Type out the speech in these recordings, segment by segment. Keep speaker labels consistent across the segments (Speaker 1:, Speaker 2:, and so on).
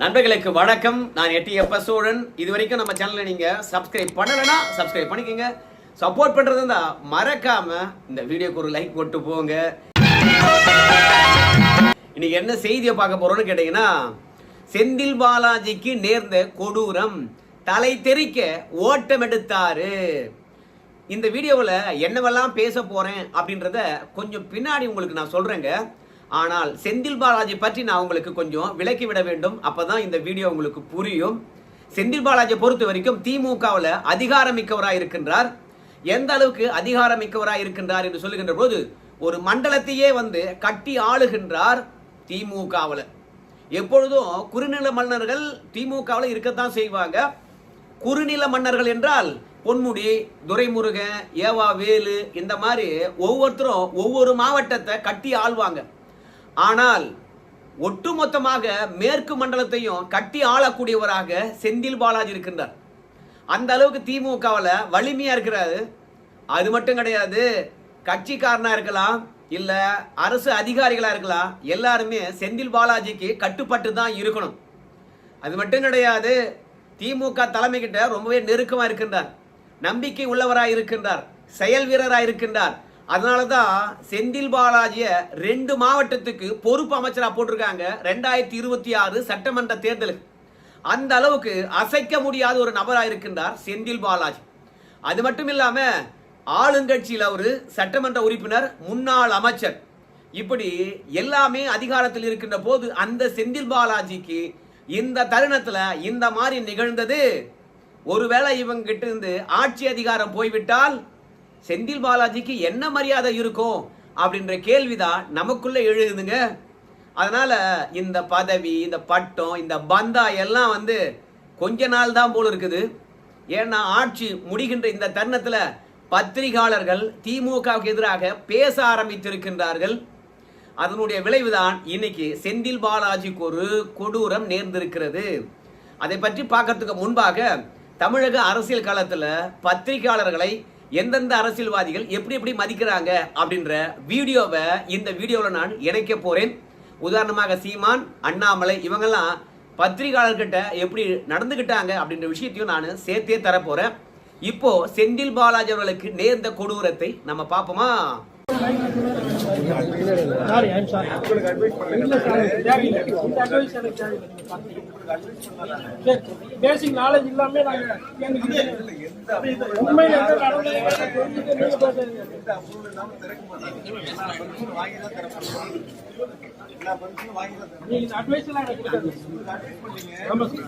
Speaker 1: நண்பர்களுக்கு வணக்கம். நான் எட்டியப்ப சோழன். இது வரைக்கும் நம்ம சேனலை நீங்க சப்ஸ்கிரைப் பண்ணலைன்னா சப்ஸ்கிரைப் பண்ணிக்கோங்க. சப்போர்ட் பண்றது இருந்தா மறக்காம இந்த வீடியோக்கு ஒரு லைக் போட்டு போங்க. இன்னைக்கு என்ன செய்தியை பார்க்க போறோம்னு கேட்டீங்கன்னா செந்தில் பாலாஜிக்கு நேர்ந்த கொடூரம். தலை தெறிக்க ஓட்டம் எடுத்தாரு. இந்த வீடியோவில் என்னவெல்லாம் பேச போகிறேன் அப்படின்றத கொஞ்சம் பின்னாடி உங்களுக்கு நான் சொல்கிறேங்க ஆனால் செந்தில் பாலாஜி பற்றி நான் உங்களுக்கு கொஞ்சம் விளக்கி விட வேண்டும். அப்பதான் இந்த வீடியோ உங்களுக்கு புரியும். செந்தில் பாலாஜியை பொறுத்த வரைக்கும் திமுகவில் அதிகாரமிக்கவராக இருக்கின்றார். எந்த அளவுக்கு அதிகாரமிக்கவராக இருக்கின்றார் என்று சொல்லுகின்ற போது ஒரு மண்டலத்தையே வந்து கட்டி ஆளுகின்றார் திமுகவில். எப்பொழுதும் குறுநில மன்னர்கள் திமுகவில் இருக்கத்தான் செய்வாங்க. குறுநில மன்னர்கள் என்றால் பொன்முடி துரைமுருகன் ஏவா வேலு இந்த மாதிரி ஒவ்வொருத்தரும் ஒவ்வொரு மாவட்டத்தை கட்டி ஆள்வாங்க. ஆனால் ஒட்டுமொத்தமாக மேற்கு மண்டலத்தையும் கட்டி ஆளக்கூடியவராக செந்தில் பாலாஜி இருக்கின்றார். அந்த அளவுக்கு திமுகவில் வலிமையா இருக்கிறாரு. அது மட்டும் கிடையாது கட்சிக்காரனா இருக்கலாம் இல்ல அரசு அதிகாரிகளா இருக்கலாம் எல்லாருமே செந்தில் பாலாஜிக்கு கட்டுப்பட்டு தான் இருக்கணும். அது மட்டும் கிடையாது திமுக தலைமை கிட்ட ரொம்பவே நெருக்கமா இருக்கின்றார். நம்பிக்கை உள்ளவராய் இருக்கின்றார். செயல் வீரராய் இருக்கின்றார். அதனால தான் செந்தில் பாலாஜியை ரெண்டு மாவட்டத்துக்கு பொறுப்பு அமைச்சராக போட்டிருக்காங்க. ரெண்டாயிரத்தி இருபத்தி ஆறு சட்டமன்ற தேர்தலுக்கு. அந்த அளவுக்கு அசைக்க முடியாத ஒரு நபராக இருக்கின்றார் செந்தில் பாலாஜி. அது மட்டும் இல்லாமல் ஆளுங்கட்சியில் அவர் சட்டமன்ற உறுப்பினர் முன்னாள் அமைச்சர். இப்படி எல்லாமே அதிகாரத்தில் இருக்கின்ற போது அந்த செந்தில் பாலாஜிக்கு இந்த தருணத்தில் இந்த மாதிரி நிகழ்ந்தது. ஒருவேளை இவங்க கிட்ட இருந்து ஆட்சி அதிகாரம் போய்விட்டால் செந்தில் பாலாஜிக்கு என்ன மரியாதை இருக்கும் அப்படின்ற கேள்விதான் நமக்குள்ளே எழுதுங்க அதனால் இந்த பதவி இந்த பட்டம் இந்த பந்தா எல்லாம் வந்து கொஞ்ச நாள் தான் போல இருக்குது. ஏன்னா ஆட்சி முடிகின்ற இந்த தருணத்தில் பத்திரிகையாளர்கள் திமுகவுக்கு எதிராக பேச ஆரம்பித்திருக்கின்றார்கள். அதனுடைய விளைவுதான் இன்னைக்கு செந்தில் பாலாஜிக்கு ஒரு கொடூரம் நேர்ந்திருக்கிறது. அதை பற்றி பார்க்கறதுக்கு முன்பாக தமிழக அரசியல் காலத்தில் பத்திரிகையாளர்களை எந்தெந்த அரசியல்வாதிகள் எப்படி எப்படி மதிக்கிறாங்க அப்படின்ற வீடியோவை இந்த வீடியோவில் நான் இணைக்க போகிறேன் உதாரணமாக சீமான் அண்ணாமலை இவங்கெல்லாம் பத்திரிகையாளர்கிட்ட எப்படி நடந்துக்கிட்டாங்க அப்படின்ற விஷயத்தையும் நான் சேர்த்தே தரப்போகிறேன் இப்போ செந்தில் பாலாஜி அவர்களுக்கு நேர்ந்த கொடூரத்தை நம்ம பார்ப்போமா?
Speaker 2: இல்ல தேவையில்லை. இந்த எனக்கு தேவையில்லை. நீங்க. சரி, knowledge இல்லாம நாங்க உண்மையில தெரிஞ்சுட்டு பேசுறீங்க. advice எல்லாம் எனக்கு கொடுக்காதீங்க. ஆமா sir.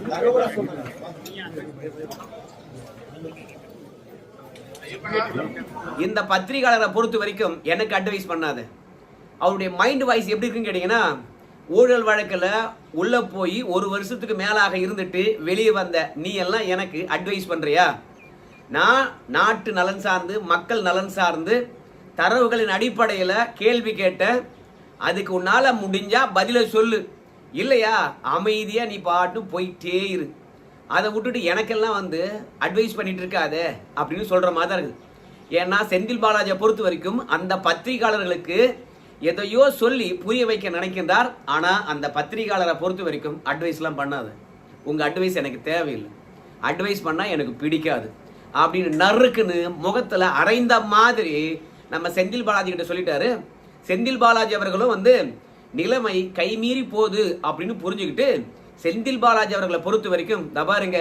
Speaker 1: இந்த பத்திரிகையாளரை பொறுத்த வரைக்கும் எனக்கு அட்வைஸ் பண்ணாது. அவருடைய மைண்ட் வாய்ஸ் எப்படி இருக்குன்னு கேட்டிங்கன்னா ஊழல் வழக்கில் உள்ளே போய் ஒரு வருஷத்துக்கு மேலாக இருந்துட்டு வெளியே வந்த நீ எல்லாம் எனக்கு அட்வைஸ் பண்ணுறியா நான் நாட்டு நலன் சார்ந்து மக்கள் நலன் சார்ந்து தரவுகளின் அடிப்படையில் கேள்வி கேட்டேன் அதுக்கு உன்னால் முடிஞ்சால் பதிலை சொல்லு. இல்லையா? அமைதியாக நீ பாட்டு போயிட்டே இரு. அதை விட்டுட்டு எனக்கெல்லாம் வந்து அட்வைஸ் பண்ணிட்டு இருக்காதே அப்படின்னு சொல்கிற மாதிரி தான் இருக்குது. ஏன்னா செந்தில் பாலாஜியை பொறுத்த வரைக்கும் அந்த பத்திரிகையாளர்களுக்கு எதையோ சொல்லி புரிய வைக்க நினைக்கின்றார். ஆனால் அந்த பத்திரிகையாளரை பொறுத்த வரைக்கும் அட்வைஸ்லாம் பண்ணாது. உங்கள் அட்வைஸ் எனக்கு தேவையில்லை. அட்வைஸ் பண்ணால் எனக்கு பிடிக்காது. அப்படின்னு நறுக்குன்னு முகத்தில் அரைந்த மாதிரி நம்ம செந்தில் பாலாஜி கிட்ட சொல்லிட்டாரு. செந்தில் பாலாஜி அவர்களும் வந்து நிலைமை கைமீறி போகுது அப்படின்னு புரிஞ்சுக்கிட்டு செந்தில் பாலாஜி அவர்களை பொறுத்த வரைக்கும் இந்த பாருங்க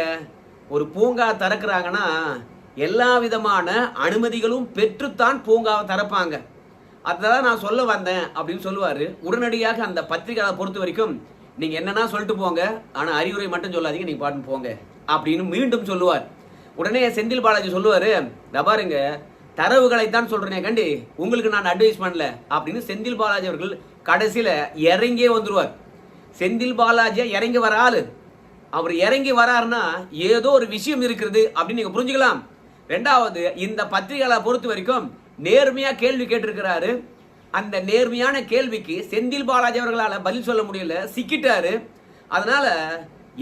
Speaker 1: ஒரு பூங்கா திறக்கிறாங்கன்னா எல்லா விதமான அனுமதிகளும் பெற்றுத்தான் பூங்காவை திறப்பாங்க. அதான் நான் சொல்ல வந்தேன் அப்படின்னு சொல்லுவார். உடனடியாக அந்த பத்திரிகையாளரை பொறுத்த வரைக்கும் நீங்கள் என்னன்னா சொல்லிட்டு போங்க ஆனால் அறிவுரை மட்டும் சொல்லாதீங்க நீங்கள் பாட்டு போங்க அப்படின்னு மீண்டும் சொல்லுவார். உடனே செந்தில் பாலாஜி சொல்லுவார் "இதோ பாருங்க தரவுகளைத்தான் சொல்கிறேன் கண்டி உங்களுக்கு நான் அட்வைஸ் பண்ணல அப்படின்னு செந்தில் பாலாஜி அவர்கள் கடைசியில் இறங்கியே வந்துடுவார் செந்தில் பாலாஜியா இறங்கி வர ஆளு. அவர் இறங்கி வராருன்னா ஏதோ ஒரு விஷயம் இருக்கிறது அப்படின்னு நீங்க புரிஞ்சுக்கலாம். ரெண்டாவது இந்த பத்திரிகையாளரை பொறுத்த வரைக்கும் நேர்மையா கேள்வி கேட்டிருக்கிறாரு. அந்த நேர்மையான கேள்விக்கு செந்தில் பாலாஜி அவர்களால் பதில் சொல்ல முடியல சிக்கிட்டாரு. அதனால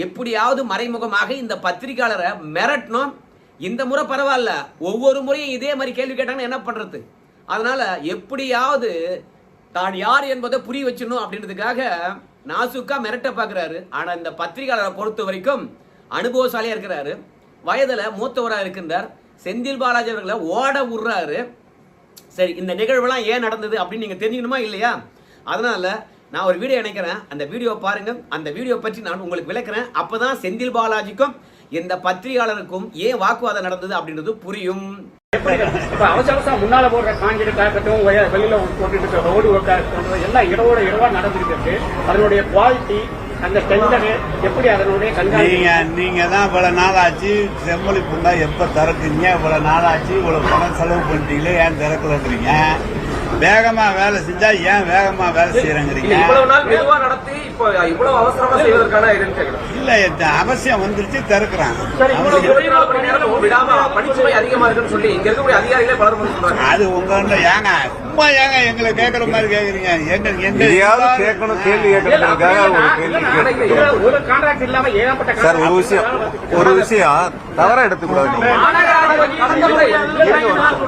Speaker 1: எப்படியாவது மறைமுகமாக இந்த பத்திரிகையாளரை மிரட்டணும். இந்த முறை பரவாயில்ல ஒவ்வொரு முறையும் இதே மாதிரி கேள்வி கேட்டாங்கன்னா என்ன பண்றது? அதனால எப்படியாவது தான் யார் என்பதை புரிய வச்சிடணும் அப்படின்றதுக்காக நாசுக்கா மிரட்ட பார்க்குறாரு ஆனால் இந்த பத்திரிகையாளரை பொறுத்த வரைக்கும் அனுபவசாலியாக இருக்கிறாரு. வயதில் மூத்தவராக இருக்கின்றார். செந்தில் பாலாஜி அவர்களை ஓட விடுறாரு. சரி இந்த நிகழ்வுலாம் ஏன் நடந்தது அப்படின்னு நீங்கள் தெரிஞ்சுக்கணுமா இல்லையா? அதனால நான் ஒரு வீடியோ இணைக்கிறேன். அந்த வீடியோ பாருங்க. அந்த வீடியோ பற்றி நான் உங்களுக்கு விளக்குறேன். அப்பதான் செந்தில் பாலாஜிக்கும் இந்த பத்திரிகையாளருக்கும் ஏன் வாக்குவாதம் நடந்தது அப்படின்றது புரியும்.
Speaker 3: எப்படி இப்ப அவசர அவசரம் முன்னால போடுற காங்கிரீட்டா இருக்கட்டும் வெ- வெளியில போட்டுட்டு இருக்க ரோடு ஒர்க்கா இருக்கட்டும் எல்லாம் இடவோட இடவா நடந்துருக்கு அதனுடைய குவாலிட்டி அந்த டெண்டர் எப்படி அதனுடைய கண்காணிப்பு?
Speaker 4: நீங்க நீங்க தான் இவ்வளவு நாள் ஆச்சு செம்மொழி பூங்கா எப்ப திறக்குறீங்க? இவ்வளவு நாள் ஆச்சு இவ்வளவு பணம் செலவு பண்ணிட்டீங்களே ஏன் திறக்கலங்கிறீங்க வேகமா வேலை செஞ்சா ஏன் வேகமா வேலை செய்யறங்கிறீங்க?
Speaker 5: இல்ல
Speaker 4: அவசியம் வந்துருச்சு திறக்கிறாங்க. அது உங்க ஏங்க? சும்மா ஏங்க எங்களை கேக்குற மாதிரி கேக்குறீங்க? எங்க எங்க
Speaker 6: எதையாவது கேட்கணும் கேள்வி கேட்கறதுக்காக ஒரு கேள்வி சார் ஒரு விஷயம். ஒரு விஷயம். தவறா எடுத்துக்கூடாது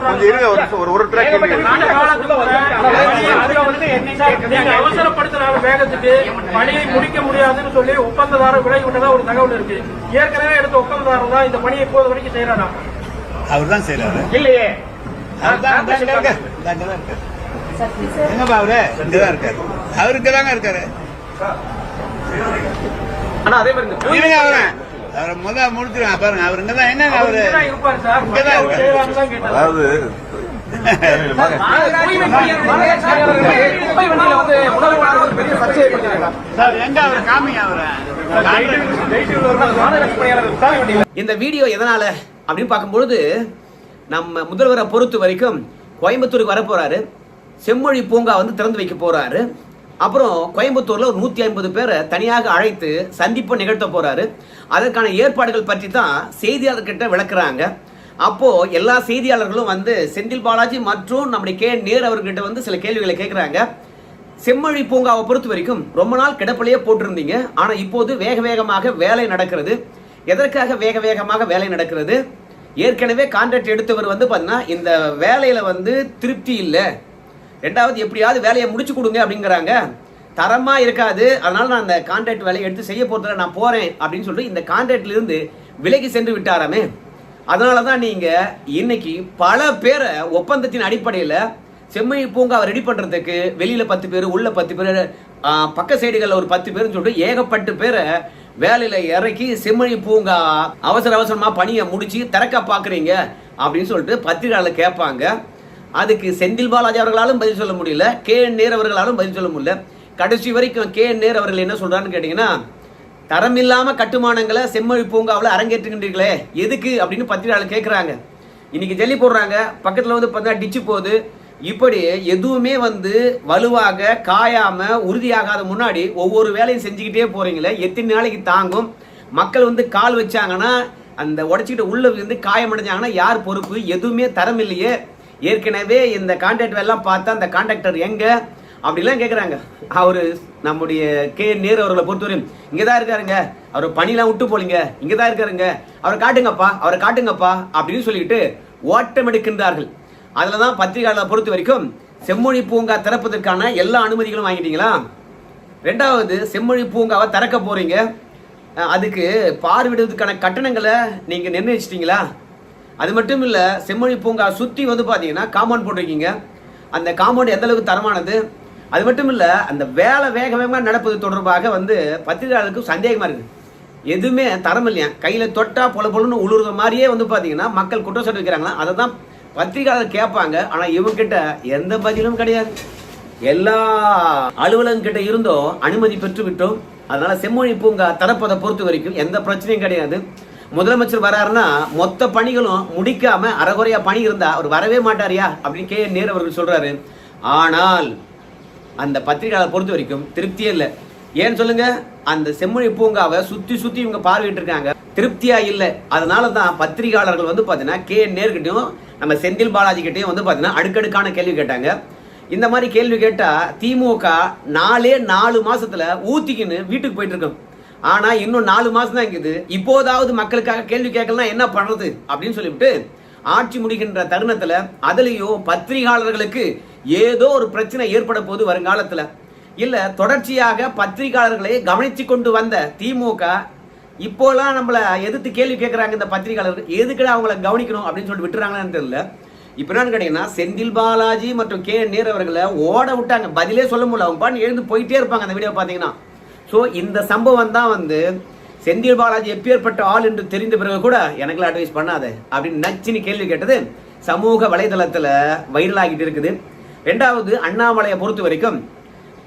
Speaker 6: கொஞ்சம் இருங்க ஒரு ஒரு ட்ராக்
Speaker 2: அவசரப்படுத்துற வேகத்துக்கு. பணியை முடிக்க முடியாதுன்னு சொல்லி ஒப்பந்ததாரர் விலகி விட்டதா ஒரு தகவல் இருக்கு. ஏற்கனவே எடுத்த ஒப்பந்ததாரர் தான் இந்த பணியை இப்போது வரைக்கும் செய்யறாரா
Speaker 4: அவர் தான் செய்யறாரு
Speaker 3: இல்லையே.
Speaker 4: எங்கப்பா அவரு இங்கதான் இருக்காரு அவரு இங்கதான் இருக்காரு.
Speaker 6: அதாவது
Speaker 1: இந்த வீடியோ எதனால அப்படின்னு பார்க்கும்பொழுது நம்ம முதல்வரை பொறுத்த வரைக்கும் கோயம்புத்தூருக்கு வர போகிறாரு செம்மொழி பூங்கா வந்து திறந்து வைக்க போறாரு. அப்புறம் கோயம்புத்தூரில் ஒரு நூற்றி ஐம்பது பேரை தனியாக அழைத்து சந்திப்பு நிகழ்த்த போறாரு. அதற்கான ஏற்பாடுகள் பற்றி தான் செய்தியாளர்கிட்ட விளக்குறாங்க. அப்போ எல்லா செய்தியாளர்களும் வந்து செந்தில் பாலாஜி மற்றும் நம்முடைய கே நேர் அவர்கிட்ட வந்து சில கேள்விகளை கேட்குறாங்க செம்மொழி பூங்காவை பொறுத்த வரைக்கும் ரொம்ப நாள் கிடப்பிலேயே போட்டிருந்தீங்க. ஆனால் இப்போது வேக வேகமாக வேலை நடக்கிறது. எதற்காக வேக வேகமாக வேலை நடக்கிறது? ஏற்கனவே கான்ட்ராக்ட் எடுத்தவர் வந்து பார்த்தீங்கன்னா இந்த வேலையில் வந்து திருப்தி இல்லை. ரெண்டாவது எப்படியாவது வேலையை முடிச்சு கொடுங்க அப்படிங்கிறாங்க. தரமாக இருக்காது. அதனால் நான் அந்த கான்ட்ராக்ட் வேலையை எடுத்து செய்ய போறதுல நான் போகிறேன் அப்படின்னு சொல்லிட்டு இந்த கான்ட்ராக்ட்லேருந்து விலகி சென்று விட்டாராமே. அதனால தான் நீங்கள் இன்னைக்கு பல பேரை ஒப்பந்தத்தின் அடிப்படையில் செம்மை பூங்காவை ரெடி பண்ணுறதுக்கு வெளியில் பத்து பேர் உள்ள பத்து பேர் பக்க சைடுகளில் ஒரு பத்து பேர்னு சொல்லிட்டு ஏகப்பட்டு பேரை வேலையில இறக்கி செம்மொழி பூங்கா அவசர அவசரமா பணியை முடிச்சு திறக்க பாக்குறீங்க அப்படின்னு சொல்லிட்டு பத்திரிகையாளர் கேட்பாங்க. அதுக்கு செந்தில் பாலாஜி அவர்களாலும் பதில் சொல்ல முடியல. கே என் நேர் அவர்களாலும் பதில் சொல்ல முடியல. கடைசி வரைக்கும் கே என் நேர் அவர்கள் என்ன சொல்றான்னு கேட்டீங்கன்னா தரமில்லாம கட்டுமானங்களை செம்மொழி பூங்காவில் அரங்கேற்றுகின்றீர்களே எதுக்கு? அப்படின்னு பத்திரிகையாளர் கேட்குறாங்க இன்னைக்கு ஜல்லி போடுறாங்க. பக்கத்தில் வந்து பார்த்தீங்கன்னா டிச்சு போகுது. இப்படி எதுவுமே வந்து வலுவாக காயாம உறுதியாகாத முன்னாடி ஒவ்வொரு வேலையும் செஞ்சுக்கிட்டே போறீங்களே எத்தனை நாளைக்கு தாங்கும்? மக்கள் வந்து கால் வச்சாங்கன்னா அந்த உடைச்சிக்கிட்டு உள்ள வந்து காயமடைஞ்சாங்கன்னா யார் பொறுப்பு? எதுவுமே தரம் இல்லையே. ஏற்கனவே இந்த கான்ட்ராக்ட் எல்லாம் பார்த்தா அந்த கான்ட்ராக்டர் எங்க? அப்படிலாம் கேட்குறாங்க அவரு நம்முடைய கே. நேரு அவர்களை பொறுத்தவரையும் இங்கே தான் இருக்காருங்க. அவர் பணிலாம் விட்டு போலிங்க. இங்கே தான் இருக்காருங்க. அவரை காட்டுங்கப்பா அவரை காட்டுங்கப்பா அப்படின்னு சொல்லிட்டு ஓட்டம் எடுக்கின்றார்கள். அதில் தான் பத்திரிகையாளரை பொறுத்த வரைக்கும் செம்மொழி பூங்கா திறப்பதற்கான எல்லா அனுமதிகளும் வாங்கிட்டீங்களா? ரெண்டாவது செம்மொழி பூங்காவை திறக்க போகிறீங்க அதுக்கு பார்வையிடுவதற்கான கட்டணங்களை நீங்கள் நிர்ணயிச்சிட்டிங்களா? அது மட்டும் இல்லை செம்மொழி பூங்கா சுற்றி வந்து பார்த்தீங்கன்னா காம்பவுண்ட் போட்டிருக்கீங்க. அந்த காம்பவுண்ட் எந்த அளவுக்கு தரமானது? அது மட்டும் இல்லை அந்த வேலை வேக வேகமாக நடப்பது தொடர்பாக வந்து பத்திரிகையாளருக்கு சந்தேகமாக இருக்குது எதுவுமே தரம் இல்லையா? கையில் தொட்டா பொல பொழுன்னு உழுவுற மாதிரியே வந்து பார்த்தீங்கன்னா மக்கள் குற்றச்சாட்டு வைக்கிறாங்களா அதை தான் பத்திரிகையாளர் கேட்பாங்க ஆனா இவங்கிட்ட எந்த பதிலும் கிடையாது. எல்லா அலுவலகங்கிட்ட இருந்தோம் அனுமதி பெற்று விட்டோம் அதனால செம்மொழி பூங்கா திறப்பதை பொறுத்த வரைக்கும் எந்த பிரச்சனையும் கிடையாது. முதலமைச்சர் வராருன்னா மொத்த பணிகளும் முடிக்காம அறகுறையா பணி இருந்தா அவர் வரவே மாட்டாரியா அப்படின்னு கே நேரு அவர்கள் சொல்றாரு. ஆனால் அந்த பத்திரிகையாளர் பொறுத்த வரைக்கும் திருப்தியே இல்லை. ஏன்னு சொல்லுங்க? அந்த செம்மொழி பூங்காவை சுத்தி சுத்தி இவங்க பார்வையிட்டு இருக்காங்க. திருப்தியா இல்லை. அதனால தான் பத்திரிகையாளர்கள் வந்து பார்த்தீங்கன்னா கே நேர்கிட்டையும் நம்ம செந்தில் பாலாஜி கிட்டையும் வந்து பார்த்தீங்கன்னா அடுக்கடுக்கான கேள்வி கேட்டாங்க. இந்த மாதிரி கேள்வி கேட்டால் திமுக நாலே நாலு மாசத்துல ஊத்திக்கின்னு வீட்டுக்கு போயிட்டு இருக்கோம். ஆனா இன்னும் நாலு மாசம் தான் இருக்குது. இப்போதாவது மக்களுக்காக கேள்வி கேட்கலாம் என்ன பண்றது? அப்படின்னு சொல்லிவிட்டு ஆட்சி முடிக்கின்ற தருணத்துல அதுலயும் பத்திரிகையாளர்களுக்கு ஏதோ ஒரு பிரச்சனை ஏற்பட போது வருங்காலத்துல. இல்லை தொடர்ச்சியாக பத்திரிகையாளர்களை கவனித்து கொண்டு வந்த திமுக இப்போலாம் நம்மளை எதிர்த்து கேள்வி கேட்குறாங்க இந்த பத்திரிகையாளர்கள் எதுக்குடா அவங்கள கவனிக்கணும் அப்படின்னு சொல்லிட்டு விட்டுறாங்கன்னு தெரியல. இப்போ என்னன்னு கேட்டீங்கன்னா செந்தில் பாலாஜி மற்றும் கே நேர் அவர்களை ஓட விட்டாங்க. பதிலே சொல்ல முடியல. அவங்க பாட்டு எழுந்து போயிட்டே இருப்பாங்க அந்த வீடியோ பார்த்தீங்கன்னா. ஸோ இந்த சம்பவம் தான் வந்து செந்தில் பாலாஜி எப்பேற்பட்ட ஆள் என்று தெரிந்த பிறகு கூட எனக்குலாம் அட்வைஸ் பண்ணாத அப்படின்னு நச்சுன்னு கேள்வி கேட்டது சமூக வலைதளத்தில் வைரல் ஆகிட்டு இருக்குது. ரெண்டாவது அண்ணாமலையை பொறுத்த வரைக்கும்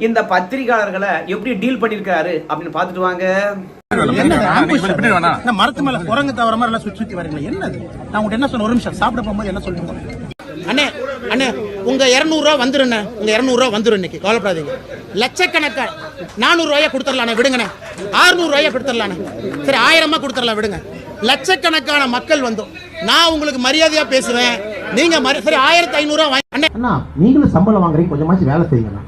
Speaker 1: இந்த பத்திரிகையாளர்களை எப்படி டீல் பண்ணியிருக்காரு அப்படின்னு பார்த்துட்டு வாங்க.
Speaker 7: என்ன மரத்து மேல குரங்கு தவற மாதிரி எல்லாம் சுத்தி சுத்தி வரீங்களா என்னது? நான் உங்கள்ட்ட என்ன சொன்ன ஒரு நிமிஷம் சாப்பிட போகும்போது என்ன சொல்லிட்டு அண்ணே அண்ணே உங்க இரநூறுவா வந்துருண்ணே. உங்க இரநூறுவா வந்துரும் இன்னைக்கு கவலைப்படாதீங்க. லட்சக்கணக்கா நானூறுவாயா கொடுத்துடலாண்ணே விடுங்கண்ணே. ஆறுநூறுவாயா கொடுத்துடலாண்ணே. சரி ஆயிரமா கொடுத்துடலாம் விடுங்க. லட்சக்கணக்கான மக்கள் வந்தோம் நான் உங்களுக்கு மரியாதையா பேசுவேன். நீங்க சரி ஆயிரத்தி ஐநூறுவா வாங்கி அண்ணே.
Speaker 8: அண்ணா நீங்களும் சம்பளம் வாங்குறீங்க கொஞ்சமாச்சும் வேலை செய்யுங்கண்ணா.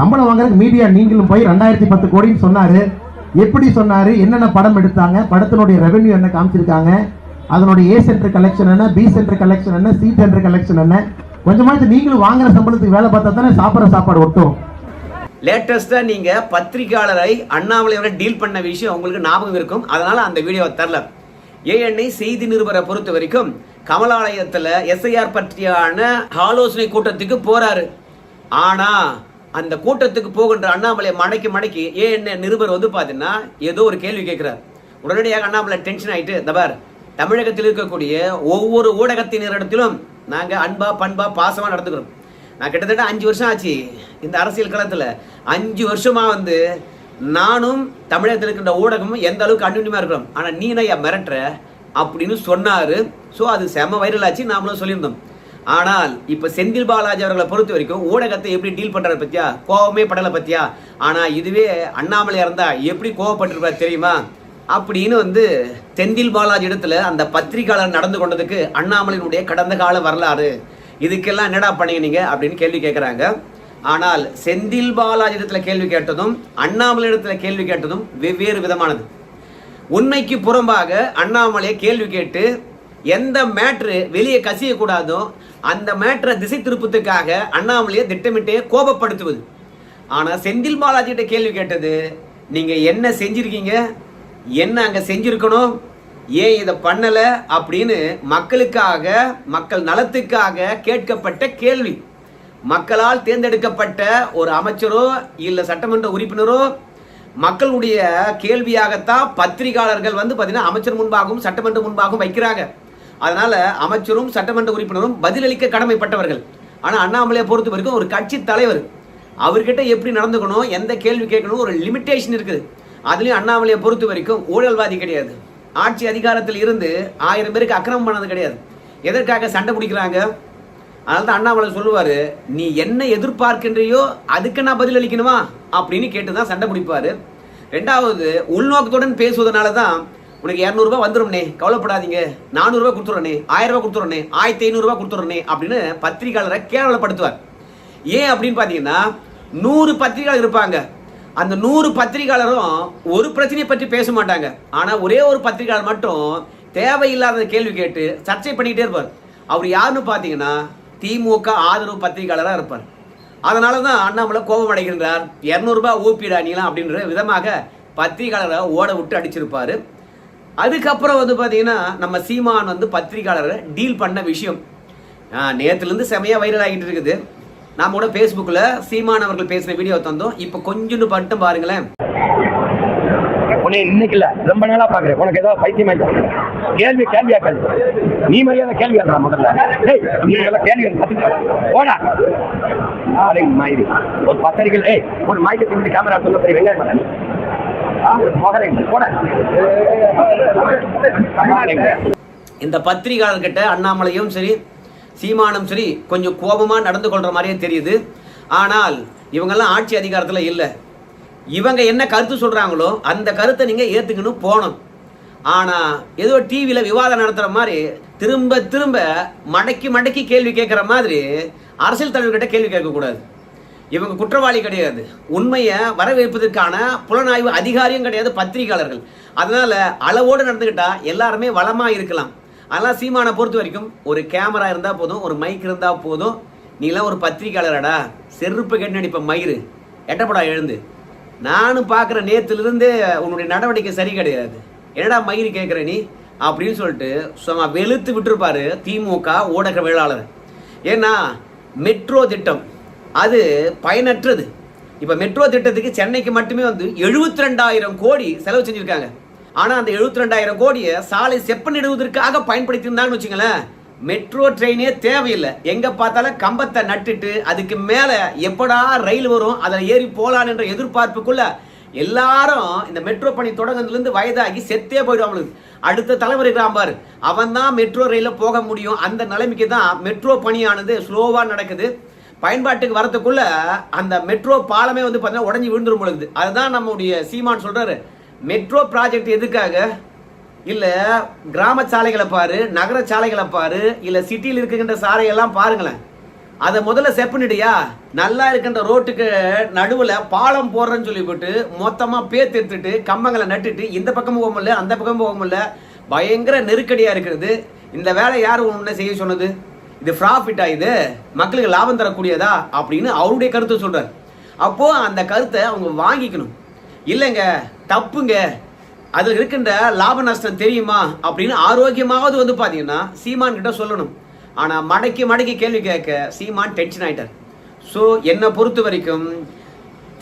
Speaker 8: சம்பளம் வாங்குறதுக்கு மீடியா நீங்களும் போய் ரெண்டாயிரத்தி பத்து கோடின்னு சொன்னாரு. எப்படி சொன்னாரு? என்னென்ன படம் எடுத்தாங்க? படத்தினுடைய ரெவென்யூ என்ன காமிச்சிருக்காங்க? அதனுடைய ஏ சென்டர் கலெக்ஷன் என்ன? பி சென்டர் கலெக்ஷன் என்ன? சி சென்டர் கலெக்ஷன் என்ன? கொஞ்சமாச்சும் நீங்களும் வாங்குற சம்பளத்துக்கு வேலை பார்த்தா தானே சாப்பிட்ற சாப்பாடு ஒட்டும்.
Speaker 1: லேட்டஸ்டா நீங்க பத்திரிகையாளரை அண்ணாமலையோட டீல் பண்ண விஷயம் உங்களுக்கு ஞாபகம் இருக்கும். அதனால அந்த வீடியோவை தரல. ஏஎன்ஐ செய்தி நிருபரை பொறுத்த வரைக்கும் கமலாலயத்தில் எஸ்ஐஆர் பற்றியான ஆலோசனை கூட்டத்துக்கு போறாரு. ஆனா அந்த கூட்டத்துக்கு போகின்ற அண்ணாமலை மடக்கி மடக்கி ஏன் என்ன நிருபர் வந்து பார்த்தீங்கன்னா ஏதோ ஒரு கேள்வி கேட்குறார். உடனடியாக அண்ணாமலை டென்ஷன் ஆகிட்டு தபார் தமிழகத்தில் இருக்கக்கூடிய ஒவ்வொரு ஊடகத்தினரிடத்திலும் நாங்கள் அன்பா பண்பா பாசமாக நடந்துக்கிறோம். நான் கிட்டத்தட்ட அஞ்சு வருஷம் ஆச்சு இந்த அரசியல் களத்தில். அஞ்சு வருஷமாக வந்து நானும் தமிழகத்தில் இருக்கின்ற ஊடகமும் எந்த அளவுக்கு அன்னுணியமாக இருக்கிறோம். ஆனால் நீ நையா மிரட்டுற? அப்படின்னு சொன்னார். ஸோ அது செம வைரல் ஆச்சு. நாமளும் சொல்லியிருந்தோம். ஆனால் இப்போ செந்தில் பாலாஜி அவர்களை பொறுத்த வரைக்கும் ஊடகத்தை எப்படி டீல் பண்ணுறாரு பத்தியா? கோவமே படலை பத்தியா? ஆனால் இதுவே அண்ணாமலையாக இருந்தா எப்படி கோவப்பட்டிருப்பார் தெரியுமா? அப்படின்னு வந்து செந்தில் பாலாஜி இடத்துல அந்த பத்திரிகையாளர் நடந்து கொண்டதுக்கு அண்ணாமலையினுடைய கடந்த கால வரலாறு. இதுக்கெல்லாம் என்னடா பண்ணீங்க நீங்க? அப்படின்னு கேள்வி கேட்குறாங்க ஆனால் செந்தில் பாலாஜி இடத்துல கேள்வி கேட்டதும் அண்ணாமலை இடத்துல கேள்வி கேட்டதும் வெவ்வேறு விதமானது. உண்மைக்கு புறம்பாக அண்ணாமலையை கேள்வி கேட்டு எந்த மேட்ரு வெளியே கசியக்கூடாதோ அந்த மேட்ரை திசை திருப்பத்துக்காக அண்ணாமலையை திட்டமிட்டே கோபப்படுத்துவது. ஆனால் செந்தில் பாலாஜிகிட்ட கேள்வி கேட்டது நீங்கள் என்ன செஞ்சிருக்கீங்க? என்ன அங்கே செஞ்சுருக்கணும்? ஏன் இதை பண்ணலை? அப்படின்னு மக்களுக்காக மக்கள் நலத்துக்காக கேட்கப்பட்ட கேள்வி. மக்களால் தேர்ந்தெடுக்கப்பட்ட ஒரு அமைச்சரோ இல்லை சட்டமன்ற உறுப்பினரோ மக்களுடைய கேள்வியாகத்தான் பத்திரிகையாளர்கள் வந்து பார்த்தீங்கன்னா அமைச்சர் முன்பாகவும் சட்டமன்ற முன்பாகவும் வைக்கிறாங்க. அதனால அமைச்சரும் சட்டமன்ற உறுப்பினரும் பதிலளிக்க கடமைப்பட்டவர்கள். ஆனால் அண்ணாமலையை பொறுத்த வரைக்கும் ஒரு கட்சி தலைவர். அவர்கிட்ட எப்படி நடந்துக்கணும் எந்த கேள்வி கேட்கணும் ஒரு லிமிட்டேஷன் இருக்குது. அதுலேயும் அண்ணாமலையை பொறுத்த வரைக்கும் ஊழல்வாதி கிடையாது. ஆட்சி அதிகாரத்தில் இருந்து ஆயிரம் பேருக்கு அக்கிரமம் பண்ணது கிடையாது. எதற்காக சண்டை பிடிக்கிறாங்க? அதனால தான் அண்ணாமலை சொல்லுவார் நீ என்ன எதிர்பார்க்கின்றையோ அதுக்கு நான் பதில் அளிக்கணுமா அப்படின்னு கேட்டு தான் சண்டை பிடிப்பார். ரெண்டாவது உள்நோக்கத்துடன் பேசுவதனால தான் உனக்கு இரநூறுபா வந்துடும்னே கவலைப்படாதீங்க. நானூறுரூவா கொடுத்துட்றனே ஆயிரரூபா ரூபாய் கொடுத்துட்றனே ஆயிரத்தி ஐநூறுரூவா கொடுத்துட்றனே அப்படின்னு பத்திரிகையாளரை கேவலப்படுத்துவார். ஏன் அப்படின்னு பார்த்தீங்கன்னா நூறு பத்திரிகையாளர் இருப்பாங்க. அந்த நூறு பத்திரிகையாளரும் ஒரு பிரச்சனையை பற்றி பேச மாட்டாங்க. ஆனால் ஒரே ஒரு பத்திரிகையாளர் மட்டும் தேவையில்லாத கேள்வி கேட்டு சர்ச்சை பண்ணிக்கிட்டே இருப்பார். அவர் யாருன்னு பார்த்தீங்கன்னா திமுக ஆதரவு பத்திரிகையாளராக இருப்பார். அதனால தான் அண்ணாமலை கோபம் அடைகின்றார். இரநூறுபா ஊப்பிடா நீலாம் அப்படின்ற விதமாக பத்திரிகையாளரை ஓட விட்டு அடிச்சிருப்பார். அதுக்கப்புறம் வந்து பார்த்தீங்கன்னா நம்ம சீமான் வந்து பத்திரிகையாளரை டீல் பண்ண விஷயம். நேற்றுலேருந்து செமையாக வைரல் ஆகிட்டு இருக்குது. நாம கூட ஃபேஸ்புக்கில் சீமான் அவர்கள் பேசுகிற வீடியோ தந்தோம். இப்போ கொஞ்சோண்டு மட்டும் பாருங்களேன்.
Speaker 3: உன்னை இன்னைக்கு இல்ல. ரொம்ப நாளா பாக்குறேன். உனக்கு ஏதாவது பைத்தியம் ஆயிடுச்சு கேள்வி கேள்வியா கேள்வி நீ மரியாதை கேள்வி கேட்கறா முதல்ல. டேய் நீ எல்லாம் கேள்வி போடா. ஒரு பத்தரிகள் ஏய் ஒரு மைக்கு கேமரா சொல்ல போய் வெங்காயம்
Speaker 1: இந்த பத்திரிகையாளர்கிட்ட அண்ணாமலையும் சரி சீமானும் சரி கொஞ்சம் கோபமாக நடந்து கொள்கிற மாதிரியே தெரியுது. ஆனால் இவங்கெல்லாம் ஆட்சி அதிகாரத்தில் இல்லை. இவங்க என்ன கருத்து சொல்கிறாங்களோ அந்த கருத்தை நீங்கள் ஏற்றுக்கணும் போகணும். ஆனால் ஏதோ டிவியில் விவாதம் நடத்துகிற மாதிரி திரும்ப திரும்ப மடக்கி மடக்கி கேள்வி கேட்குற மாதிரி அரசியல் தலைவர்கிட்ட கேள்வி கேட்கக்கூடாது. இவங்க குற்றவாளி கிடையாது. உண்மையை வரவேற்பதற்கான புலனாய்வு அதிகாரியும் கிடையாது பத்திரிகையாளர்கள். அதனால் அளவோடு நடந்துக்கிட்டால் எல்லாருமே வளமாக இருக்கலாம். அதெல்லாம் சீமானை பொறுத்த வரைக்கும் ஒரு கேமரா இருந்தால் போதும் ஒரு மைக் இருந்தால் போதும். நீலாம் ஒரு பத்திரிகையாளரடா. செருப்பு கெட்டு நடிப்ப மயிறு. எட்டப்படா எழுந்து. நானும் பார்க்குற நேற்றுலேருந்து உன்னுடைய நடவடிக்கை சரி கிடையாது. என்னடா மயிறு கேட்குற நீ? அப்படின்னு சொல்லிட்டு சும்மா வெளுத்து விட்டுருப்பாரு திமுக ஊடகவியலாளர். ஏன்னா மெட்ரோ திட்டம். அது பயனற்றது. இப்போ மெட்ரோ திட்டத்துக்கு சென்னைக்கு மட்டுமே வந்து எழுபத்தி ரெண்டாயிரம் கோடி செலவு செஞ்சுருக்காங்க. ஆனால் அந்த எழுபத்தி ரெண்டாயிரம் கோடியை சாலை செப்பனிடுவதற்காக பயன்படுத்தியிருந்தாங்கன்னு வச்சுங்களேன் மெட்ரோ ட்ரெயினே தேவையில்லை. எங்கே பார்த்தாலும் கம்பத்தை நட்டுட்டு அதுக்கு மேலே எப்படா ரயில் வரும் அதில் ஏறி போகலான் என்ற எதிர்பார்ப்புக்குள்ள எல்லாரும் இந்த மெட்ரோ பணி தொடங்கினதுலேருந்து வயதாகி செத்தே போயிடுவாங்களுக்கு அடுத்த தலைவர் இருக்கிறான் பாரு. அவன் தான் மெட்ரோ ரயிலில் போக முடியும். அந்த நிலைமைக்கு தான் மெட்ரோ பணியானது ஸ்லோவாக நடக்குது. பயன்பாட்டுக்கு வரத்துக்குள்ள அந்த மெட்ரோ பாலமே வந்து பார்த்தீங்கன்னா உடஞ்சி விழுந்துரும் பொழுது அதுதான் நம்முடைய சீமான் சொல்றாரு. மெட்ரோ ப்ராஜெக்ட் எதுக்காக? இல்ல கிராம சாலைகளை பாரு நகர சாலைகளை பாரு இல்ல சிட்டியில் இருக்கின்ற சாலையெல்லாம் பாருங்களேன். அதை முதல்ல செப்பனிடுயா நல்லா இருக்கின்ற ரோட்டுக்கு நடுவில் பாலம் போடுறேன்னு சொல்லி போட்டு மொத்தமாக பேத்து எடுத்துட்டு கம்பங்களை நட்டுட்டு இந்த பக்கமும் போக முடியல அந்த பக்கமும் போக முடியல. பயங்கர நெருக்கடியாக இருக்கிறது. இந்த வேலை யார் உன்னை செய்ய சொன்னது? இது ப்ராஃபிட்டா இது? மக்களுக்கு லாபம் தரக்கூடியதா? அப்படின்னு அவருடைய கருத்தை சொல்றார். அப்போ அந்த கருத்தை அவங்க வாங்கிக்கணும். இல்லைங்க தப்புங்க. அதில் இருக்கின்ற லாப நஷ்டம் தெரியுமா? அப்படின்னு ஆரோக்கியமாவது வந்து பார்த்தீங்கன்னா சீமான் கிட்ட சொல்லணும். ஆனால் மடக்கி மடக்கி கேள்வி கேட்க சீமான் டென்ஷன் ஆயிட்டார். ஸோ என்னை பொறுத்த வரைக்கும்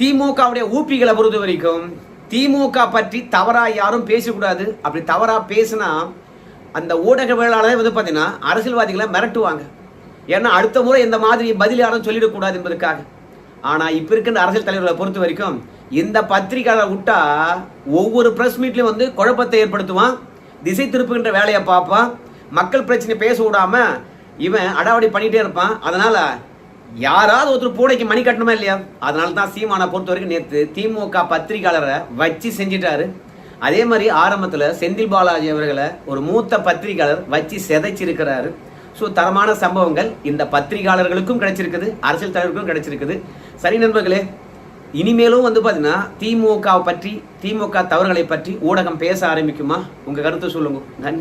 Speaker 1: திமுகவுடைய ஊப்பிகளை பொறுத்த வரைக்கும் திமுக பற்றி தவறாக யாரும் பேசக்கூடாது. அப்படி தவறாக பேசினா அந்த ஊடகவியலாளரே வந்து பார்த்தீங்கன்னா அரசியல்வாதிகளை மிரட்டுவாங்க. ஏன்னா அடுத்த முறை இந்த மாதிரி பதில் யாரும் சொல்லிடக்கூடாது என்பதற்காக. ஆனால் இப்போ இருக்கின்ற அரசியல் தலைவர்களை பொறுத்த வரைக்கும் இந்த பத்திரிகையாளர் விட்டா ஒவ்வொரு ப்ரெஸ் மீட்லையும் வந்து குழப்பத்தை ஏற்படுத்துவான் திசை திருப்புகின்ற வேலையை பார்ப்பான் மக்கள் பிரச்சனை பேச விடாம இவன் அடாவடி பண்ணிகிட்டே இருப்பான். அதனால் யாராவது ஒருத்தர் பூனைக்கு மணி கட்டணுமா இல்லையா? அதனால தான் சீமானை பொறுத்த வரைக்கும் நேற்று திமுக பத்திரிகையாளரை வச்சு செஞ்சிட்டாரு. அதே மாதிரி ஆரம்பத்தில் செந்தில் பாலாஜி அவர்களை ஒரு மூத்த பத்திரிகையாளர் வச்சு சிதைச்சிருக்கிறாரு. ஸோ தரமான சம்பவங்கள் இந்த பத்திரிகையாளர்களுக்கும் கிடைச்சிருக்குது அரசியல் தலைவருக்கும் கிடைச்சிருக்குது. சரி நண்பர்களே இனிமேலும் வந்து பார்த்தீங்கன்னா திமுக பற்றி திமுக தவறுகளை பற்றி ஊடகம் பேச ஆரம்பிக்குமா? உங்கள் கருத்து சொல்லுங்க. நன்றி.